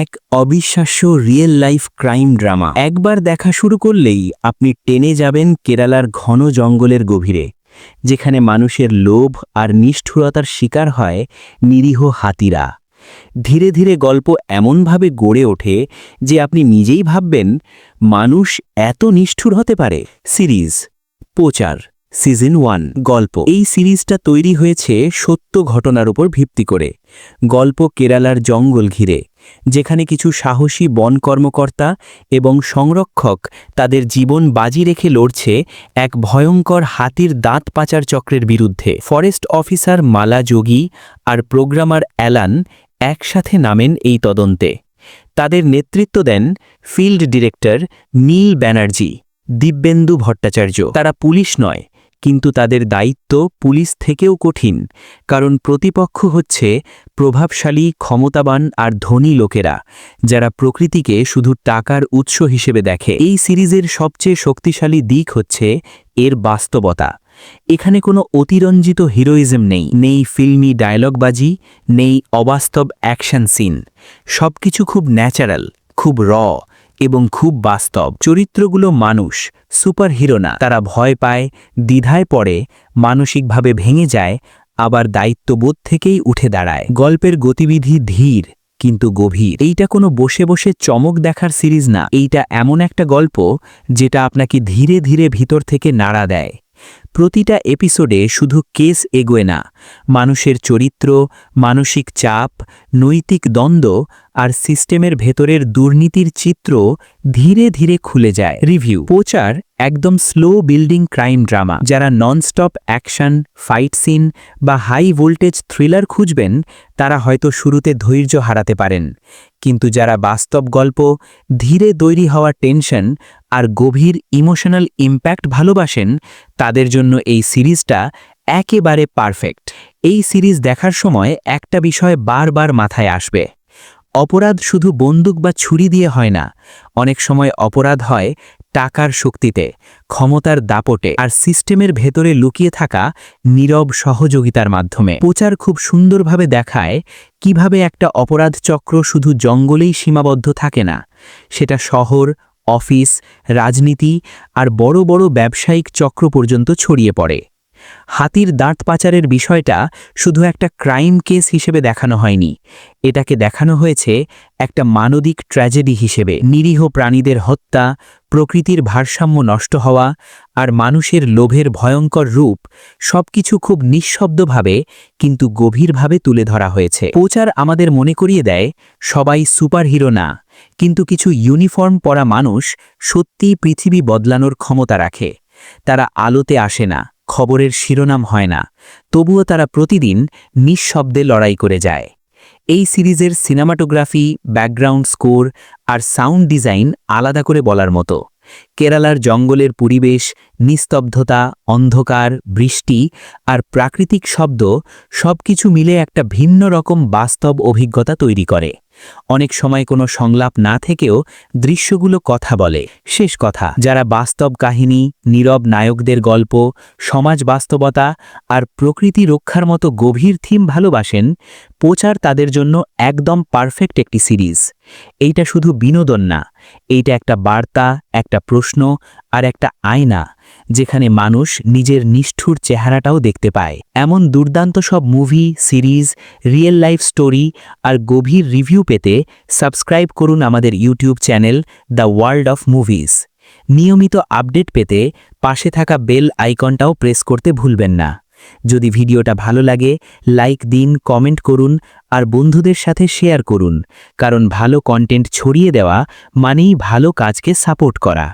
এক অবিশ্বাস্য real life crime drama একবার দেখা শুরু করলেই আপনি টেনে যাবেন কেরালার ঘন জঙ্গলের গভীরে, যেখানে মানুষের লোভ আর নিষ্ঠুরতার শিকার হয় নিরীহ হাতিরা। ধীরে ধীরে গল্প এমনভাবে গড়ে ওঠে যে আপনি নিজেই ভাববেন, মানুষ এত নিষ্ঠুর হতে পারে। সিরিজ পোচার সিজন ওয়ান, গল্প। এই সিরিজটা তৈরি হয়েছে সত্য ঘটনার উপর ভিত্তি করে। গল্প কেরালার জঙ্গল ঘিরে, যেখানে কিছু সাহসী বন কর্মকর্তা এবং সংরক্ষক তাদের জীবন বাজি রেখে লড়ছে এক ভয়ঙ্কর হাতির দাঁত পাচার চক্রের বিরুদ্ধে। ফরেস্ট অফিসার মালা যোগী আর প্রোগ্রামার অ্যালান একসাথে নামেন এই তদন্তে। তাদের নেতৃত্ব দেন ফিল্ড ডিরেক্টর নীল ব্যানার্জি, দিব্যেন্দু ভট্টাচার্য। তারা পুলিশ নয় কিন্তু তাদের দায়িত্ব পুলিশ থেকেও কঠিন, কারণ প্রতিপক্ষ হচ্ছে প্রভাবশালী, ক্ষমতাবান আর ধনী লোকেরা, যারা প্রকৃতিকে শুধু টাকার উৎস হিসেবে দেখে। এই সিরিজের সবচেয়ে শক্তিশালী দিক হচ্ছে এর বাস্তবতা। এখানে কোনো অতিরঞ্জিত হিরোইজম নেই নেই ফিল্মি ডায়লগবাজি, নেই অবাস্তব অ্যাকশন সিন। সবকিছু খুব ন্যাচারাল, খুব র। এবং খুব বাস্তব। চরিত্রগুলো মানুষ, সুপারহিরো না। তারা ভয় পায়, দ্বিধায় পড়ে, মানসিকভাবে ভেঙে যায়, আবার দায়িত্ববোধ থেকেই উঠে দাঁড়ায়। গল্পের গতিবিধি ধীর, কিন্তু গভীর। এইটা কোনো বসে বসে চমক দেখার সিরিজ না। এইটা এমন একটা গল্প, যেটা আপনাকে ধীরে ধীরে ভিতর থেকে নাড়া দেয়। প্রতিটা এপিসোডে শুধু কেস এগোয় না। মানুষের চরিত্র, মানসিক চাপ, নৈতিক দ্বন্দ্ব আর সিস্টেমের ভেতরের দুর্নীতির চিত্র ধীরে ধীরে খুলে যায়। রিভিউ। পোচার একদম স্লো বিল্ডিং ক্রাইম ড্রামা যারা ননস্টপ অ্যাকশন ফাইট সিন বা হাই ভোল্টেজ থ্রিলার খুঁজবেন, তারা হয়তো শুরুতে ধৈর্য হারাতে পারেন। কিন্তু যারা বাস্তব গল্প, ধীরে তৈরি হওয়া টেনশন আর গভীর ইমোশনাল ইম্প্যাক্ট ভালোবাসেন, তাদের জন্য এই সিরিজটা একেবারে পারফেক্ট এই সিরিজ দেখার সময় একটা বিষয় বারবার মাথায় আসবে। অপরাধ শুধু বন্দুক বা ছুরি দিয়ে হয় না, অনেক সময় অপরাধ হয় টাকার শক্তিতে, ক্ষমতার দাপটে, আর সিস্টেমের ভেতরে লুকিয়ে থাকা নীরব সহযোগিতার মাধ্যমে। প্রচার খুব সুন্দরভাবে দেখায় কীভাবে একটা অপরাধ চক্র শুধু জঙ্গলেই সীমাবদ্ধ থাকে না, সেটা শহর, অফিস, রাজনীতি আর বড় বড় ব্যবসায়িক চক্র পর্যন্ত ছড়িয়ে পড়ে। হাতির দাঁত পাচারের বিষয়টা শুধু একটা ক্রাইম কেস হিসেবে দেখানো হয়নি। এটাকে দেখানো হয়েছে একটা মানবিক ট্র্যাজেডি হিসেবে। নিরীহ প্রাণীদের হত্যা, প্রকৃতির ভারসাম্য নষ্ট হওয়া আর মানুষের লোভের ভয়ঙ্কর রূপ সবকিছু খুব নিঃশব্দভাবে কিন্তু গভীরভাবে তুলে ধরা হয়েছে। প্রচার আমাদের মনে করিয়ে দেয়, সবাই সুপারহিরো না, কিন্তু কিছু ইউনিফর্ম পরা মানুষ সত্যিই পৃথিবী বদলানোর ক্ষমতা রাখে। তারা আলোতে আসে না খবরের শিরোনাম হয় না, তবুও তারা প্রতিদিন নিঃশব্দে লড়াই করে যায়। এই সিরিজের সিনেমাটোগ্রাফি, ব্যাকগ্রাউন্ড স্কোর আর সাউন্ড ডিজাইন আলাদা করে বলার মতো। কেরালার জঙ্গলের পরিবেশ, নিস্তব্ধতা, অন্ধকার, বৃষ্টি আর প্রাকৃতিক শব্দ সবকিছু মিলে একটা ভিন্ন রকম বাস্তব অভিজ্ঞতা তৈরি করে। অনেক সময় কোনো সংলাপ না থেকেও দৃশ্যগুলো কথা বলে। শেষ কথা, যারা বাস্তব কাহিনী, নীরব নায়কদের গল্প, সমাজ বাস্তবতা আর প্রকৃতি রক্ষার মতো গভীর থিম ভালোবাসেন, প্রচার তাদের জন্য একদম পারফেক্ট একটি সিরিজ। এইটা শুধু বিনোদন না, এইটা একটা বার্তা, একটা প্রশ্ন আর একটা আয়না যেখানে মানুষ নিজের নিষ্ঠুর চেহারাটাও দেখতে পায়। এমন দুর্দান্ত সব movie series real life story আর গভীর রিভিউ পেতে সাবস্ক্রাইব করুন আমাদের YouTube channel the world of movies নিয়মিত আপডেট পেতে পাশে থাকা বেল আইকনটাও প্রেস করতে ভুলবেন না। যদি ভিডিওটা ভালো লাগে লাইক দিন কমেন্ট করুন আর বন্ধুদের সাথে শেয়ার করুন। কারণ ভালো কন্টেন্ট ছড়িয়ে দেওয়া মানেই ভালো কাজকে সাপোর্ট করা।